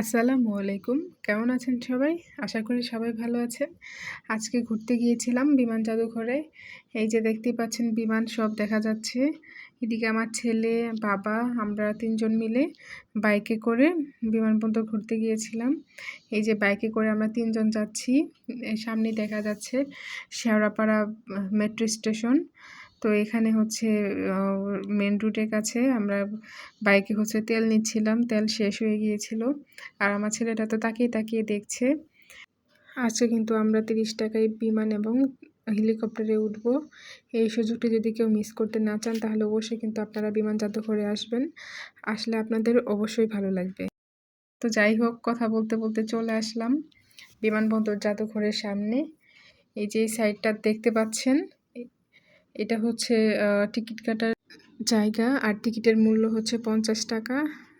আসসালামু আলাইকুম। কেমন আছেন সবাই? আশা করি সবাই ভালো আছেন। আজকে ঘুরতে গিয়েছিলাম বিমান জাদুঘরে। এই যে দেখতেই পাচ্ছেন বিমান, সব দেখা যাচ্ছে। এদিকে আমার ছেলে, বাবা, আমরা তিনজন মিলে বাইকে করে বিমানবন্দর ঘুরতে গিয়েছিলাম। এই যে বাইকে করে আমরা তিনজন যাচ্ছি। সামনে দেখা যাচ্ছে শেওড়াপাড়া মেট্রো স্টেশন। তো এখানে হচ্ছে মেন রুটের কাছে আমরা বাইকে হচ্ছে তেল নিচ্ছিলাম, তেল শেষ হয়ে গিয়েছিল। আর আমার ছেলেটা তো তাকিয়ে তাকিয়ে দেখছে। আজকে কিন্তু আমরা তিরিশ টাকায় বিমান এবং হেলিকপ্টারে উঠব। এই সুযোগটি যদি কেউ মিস করতে না চান, তাহলে অবশ্যই কিন্তু আপনারা বিমান করে আসবেন। আসলে আপনাদের অবশ্যই ভালো লাগবে। তো যাই হোক, কথা বলতে বলতে চলে আসলাম বিমানবন্দর জাদুঘরের সামনে। এই যে সাইডটা দেখতে পাচ্ছেন এটা হচ্ছে টিকিট কাটার জায়গা আর টিকিটের মূল্য হচ্ছে পঞ্চাশ টাকা।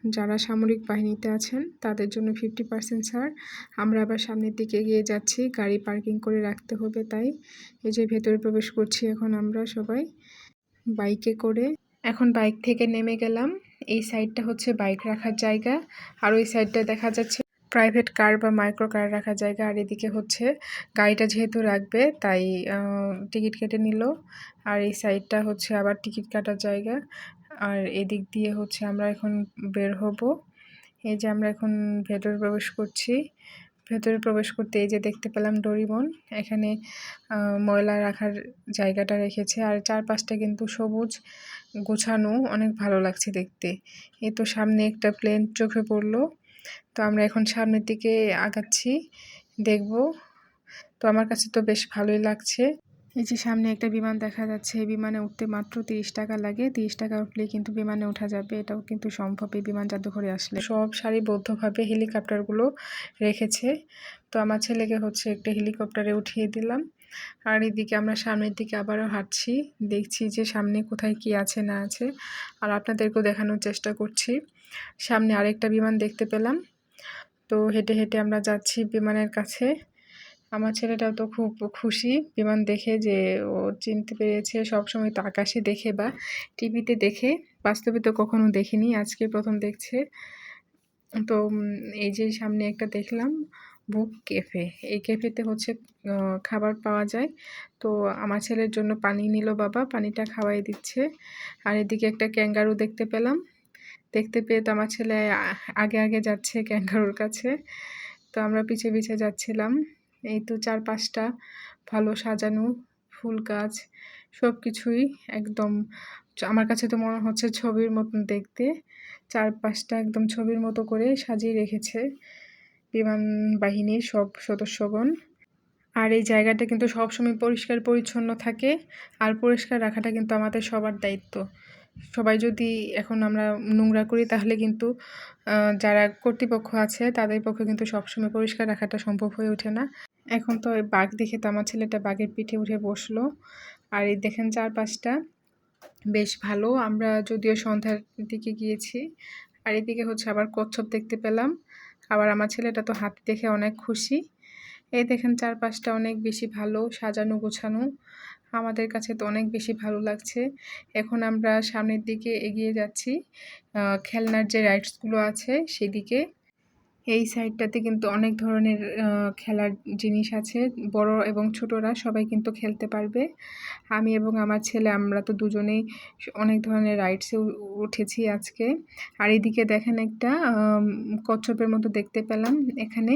যারা সামরিক বাহিনীতে আছেন, তাদের জন্য ফিফটি পার্সেন্ট ছাড়। আমরা আবার সামনের দিকে এগিয়ে যাচ্ছি, গাড়ি পার্কিং করে রাখতে হবে তাই। এই যে ভেতরে প্রবেশ করছি এখন আমরা সবাই। বাইকে করে। এখন বাইক থেকে নেমে গেলাম। এই সাইডটা হচ্ছে বাইক রাখার জায়গা। আর ওই সাইডটা দেখা যাচ্ছে প্রাইভেট কার বা মাইক্রো কার রাখার জায়গা। আর এদিকে হচ্ছে গাড়িটা যেহেতু রাখবে, তাই টিকিট কেটে নিল। আর এই সাইডটা হচ্ছে আবার টিকিট কাটার জায়গা। আর এদিক দিয়ে হচ্ছে আমরা এখন বের হব। এই যে আমরা এখন ভেতরে প্রবেশ করছি। ভেতরে প্রবেশ করতে এই যে দেখতে পেলাম ডরিমন। এখানে ময়লা রাখার জায়গাটা রেখেছে। আর চারপাশটা কিন্তু সবুজ, গোছানো, অনেক ভালো লাগছে দেখতে। এ তো সামনে একটা প্লেন চোখে পড়ল। তো আমরা এখন সামনের দিকে আগাচ্ছি, দেখব। তো আমার কাছে তো বেশ ভালোই লাগছে। এই যে সামনে একটা বিমান দেখা যাচ্ছে, এই বিমানে উঠতে মাত্র তিরিশ টাকা লাগে। তিরিশ টাকা উঠলেই কিন্তু বিমানে ওঠা যাবে, এটাও কিন্তু সম্ভব এই বিমান জাদুঘরে আসলে। সব সারিবদ্ধভাবে হেলিকপ্টারগুলো রেখেছে। তো আমার ছেলেকে হচ্ছে একটা হেলিকপ্টারে উঠিয়ে দিলাম। আর এদিকে আমরা সামনের দিকে আবারও হাঁটছি, দেখছি যে সামনে কোথায় কি আছে, না আছে। আর আপনাদেরকেও দেখানোর চেষ্টা করছি। সামনে আরেকটা বিমান দেখতে পেলাম। তো হেঁটে হেঁটে আমরা যাচ্ছি বিমানের কাছে। আমার ছেলেটাও তো খুব খুশি বিমান দেখে যে ও চিনতে পেরেছে, সবসময় তো আকাশে দেখে বা টিভিতে দেখে। বাস্তবে তো কখনো দেখিনি, আজকে প্রথম দেখছে। তো এই যে সামনে একটা দেখলাম বুক ক্যাফে এই ক্যাফেতে হচ্ছে খাবার পাওয়া যায়। তো আমার ছেলের জন্য পানি নিল বাবা, পানিটা খাওয়াই দিচ্ছে। আর এদিকে একটা ক্যাঙ্গারু দেখতে পেলাম। দেখতে পেয়ে তো আমার ছেলে আগে আগে যাচ্ছে ক্যাঙ্গারুর কাছে। তো আমরা পিছে পিছে যাচ্ছিলাম। এই তো চার পাঁচটা ভালো সাজানো, ফুল গাছ সব কিছুই একদম আমার কাছে তো মনে হচ্ছে ছবির মতন দেখতে। চার পাঁচটা একদম ছবির মতো করে সাজিয়ে রেখেছে। বিমান বাহিনীর সব সদস্যগণ। আর এই জায়গাটা কিন্তু সবসময় পরিষ্কার পরিচ্ছন্ন থাকে। আর পরিষ্কার রাখাটা কিন্তু আমাদের সবার দায়িত্ব। সবাই যদি এখন আমরা নোংরা করি, তাহলে কিন্তু যারা কর্তৃপক্ষ আছে, তাদের পক্ষে কিন্তু সবসময় পরিষ্কার রাখাটা সম্ভব হয়ে ওঠে না। এখন তো ওই বাঘ দেখে তো আমার ছেলেটা বাঘের পিঠে উঠে বসল। আর এই দেখেন চারপাশটা বেশ ভালো। আমরা যদিও সন্ধ্যার দিকে গিয়েছি, আর এদিকে হচ্ছে আবার কচ্ছপ দেখতে পেলাম। আবার আমার ছেলেটা তো হাতি দেখে অনেক খুশি। এই দেখেন চারপাশটা অনেক বেশি ভালো, সাজানো গোছানো। আমাদের কাছে তো অনেক বেশি ভালো লাগছে। এখন আমরা সামনের দিকে এগিয়ে যাচ্ছি। খেলনার যে রাইডসগুলো আছে সেদিকে। এই সাইডটাতে কিন্তু অনেক ধরনের খেলার জিনিস আছে। বড় এবং ছোটরা সবাই কিন্তু খেলতে পারবে। আমি এবং আমার ছেলে, আমরা তো দুজনেই অনেক ধরনের রাইডসে উঠেছি আজকে। আর এদিকে দেখেন একটা কচ্ছপের মতো দেখতে পেলাম এখানে।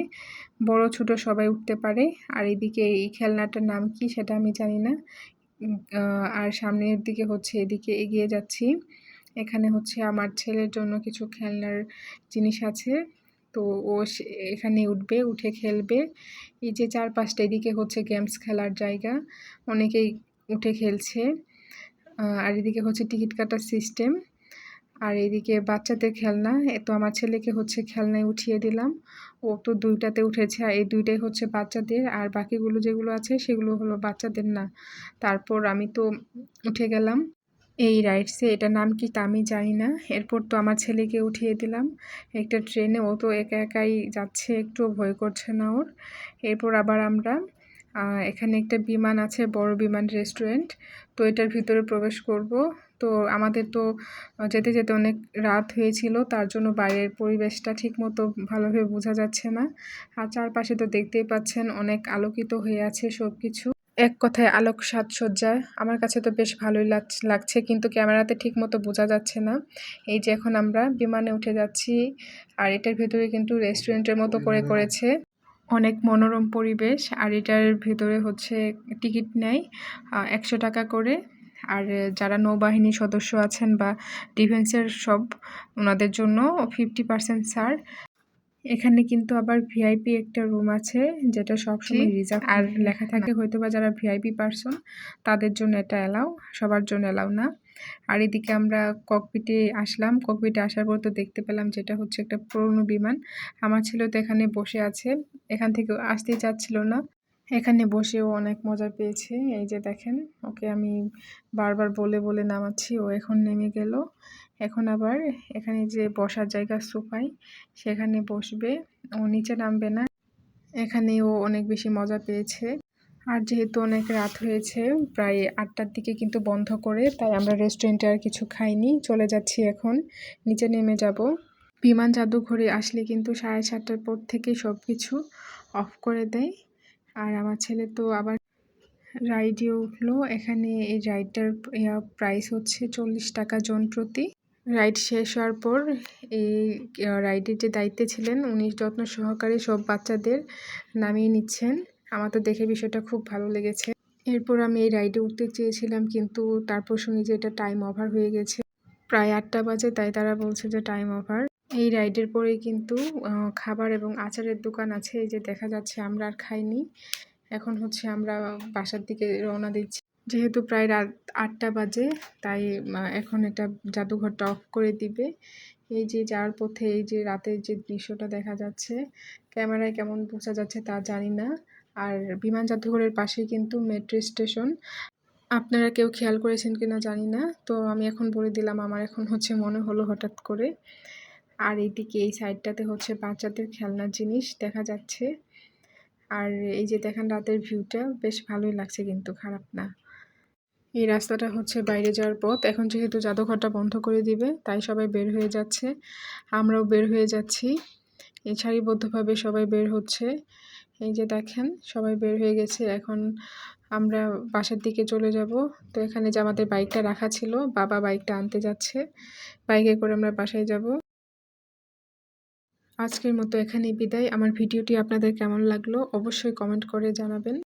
বড়, ছোট সবাই উঠতে পারে। আর এদিকে এই খেলনাটার নাম কি সেটা আমি জানি না। আর সামনের দিকে হচ্ছে, এদিকে এগিয়ে যাচ্ছি। এখানে হচ্ছে আমার ছেলের জন্য কিছু খেলনার জিনিস আছে। তো ও এখানে উঠবে, উঠে খেলবে। এই যে চার পাঁচটা এদিকে হচ্ছে গেমস খেলার জায়গা, অনেকেই উঠে খেলছে। আর এদিকে হচ্ছে টিকিট কাটার সিস্টেম আর এদিকে বাচ্চাদের খেলনা। তো আমার ছেলেকে হচ্ছে খেলনায় উঠিয়ে দিলাম। ও তো দুইটাতে উঠেছে, আর এই দুইটাই হচ্ছে বাচ্চাদের। আর বাকিগুলো যেগুলো আছে, সেগুলো হলো বাচ্চাদের না। তারপর আমি তো উঠে গেলাম। এই রাইডসে এটা নাম কি তা আমি জানি না। এরপর তো আমার ছেলেকে উঠিয়ে দিলাম। একটা ট্রেনে ও তো একা একাই যাচ্ছে একটু ভয় করছে না ওর। এরপর আবার আমরা এখানে একটা বিমান আছে, বড় বিমান রেস্টুরেন্ট তো এটার ভিতরে প্রবেশ করব। তো আমাদের তো যেতে যেতে অনেক রাত হয়েছিল, তার জন্য বাইরের পরিবেশটা ঠিকমতো ভালোভাবে বোঝা যাচ্ছে না। আর চারপাশে তো দেখতেই পাচ্ছেন, অনেক আলোকিত হয়ে আছে সব কিছু এক কথায় আলোক সাজসজ্জা। আমার কাছে তো বেশ ভালোই লাগছে কিন্তু ক্যামেরাতে ঠিকমতো বোঝা যাচ্ছে না। এই যে এখন আমরা বিমানে উঠে যাচ্ছি আর এটার ভেতরে কিন্তু রেস্টুরেন্টের মতো করে করেছে। অনেক মনোরম পরিবেশ আর এটার ভেতরে হচ্ছে টিকিট নেয় একশো টাকা করে। আর যারা নৌবাহিনীর সদস্য আছেন বা ডিফেন্সের সব ওনাদের জন্য ফিফটি পার্সেন্ট ছাড়। এখানে কিন্তু আবার ভিআইপি একটা রুম আছে যেটা সবসময় রিজার্ভ আর লেখা থাকে হয়তো বা যারা ভিআইপি পার্সন তাদের জন্য এটা এলাও সবার জন্য এলাও না। আর এদিকে আমরা ককপিটে আসলাম। ককপিটে আসার পর তো দেখতে পেলাম যেটা হচ্ছে একটা পুরনো বিমান। আমার ছেলে তো এখানে বসে আছে। এখান থেকে আসতে চাচ্ছিল না। এখানে বসেও অনেক মজা পেয়েছে। এই যে দেখেন ওকে আমি বারবার বলে বলে নামাচ্ছি। ও এখন নেমে গেল। এখন আবার এখানে যে বসার জায়গা সোফায়, সেখানে বসবে। ও নিচে নামবে না। এখানে ও অনেক বেশি মজা পেয়েছে। আর যেহেতু অনেক রাত হয়েছে, প্রায় আটটার দিকে কিন্তু বন্ধ করে, তাই আমরা রেস্টুরেন্টে আর কিছু খাইনি। চলে যাচ্ছি এখন। নিচে নেমে যাব। বিমান জাদুঘরে আসলে কিন্তু সাড়ে সাতটার পর থেকে সব কিছু অফ করে দেয়। আর আমার ছেলে তো আবার রাইডে উঠল। এখানে এই রাইডটার প্রাইস হচ্ছে চল্লিশ টাকা জন প্রতি। রাইড শেষ হওয়ার পর এই রাইডের যে দায়িত্বে ছিলেন, উনি যত্ন সহকারে সব বাচ্চাদের নামিয়ে নিচ্ছেন। আমার তো দেখে বিষয়টা খুব ভালো লেগেছে। এরপর আমি এই রাইডে উঠতে চেয়েছিলাম, কিন্তু তারপর শুনি যে এটা টাইম ওভার হয়ে গেছে। প্রায় আটটা বাজে, তাই তারা বলছে যে টাইম ওভার এই রাইডের পরে কিন্তু খাবার এবং আচারের দোকান আছে, এই যে দেখা যাচ্ছে আমরা আর খাইনি। এখন হচ্ছে আমরা বাসার দিকে রওনা দিচ্ছি। যেহেতু প্রায় রাত আটটা বাজে, তাই এখন এটা জাদুঘরটা অফ করে দিবে। এই যে যাওয়ার পথে, এই যে রাতের যে দৃশ্যটা দেখা যাচ্ছে, ক্যামেরায় কেমন বোঝা যাচ্ছে তা জানি না। আর বিমান জাদুঘরের পাশেই কিন্তু মেট্রো স্টেশন। আপনারা কেউ খেয়াল করেছেন কি না জানি না, তো আমি এখন বলে দিলাম, আমার এখন হচ্ছে মনে হলো হঠাৎ করে। আর এইদিকে এই সাইডটাতে হচ্ছে বাচ্চাদের খেলনার জিনিস দেখা যাচ্ছে। আর এই যে দেখেন রাতের ভিউটা বেশ ভালোই লাগছে কিন্তু, খারাপ না। এই রাস্তাটা হচ্ছে বাইরে যাওয়ার পথ। এখন যেহেতু জাদুঘরটা বন্ধ করে দিবে, তাই সবাই বের হয়ে যাচ্ছে। আমরাও বের হয়ে যাচ্ছি। এই সারিবদ্ধভাবে সবাই বের হচ্ছে। এই যে দেখেন, সবাই বের হয়ে গেছে। এখন আমরা বাসার দিকে চলে যাব। তো এখানে যে আমাদের বাইকটা রাখা ছিল, বাবা বাইকটা আনতে যাচ্ছে। বাইকে করে আমরা বাসায় যাব। আজকের মতো এখানেই বিদায়। আমার ভিডিওটি আপনাদের কেমন লাগল অবশ্যই কমেন্ট করে জানাবেন।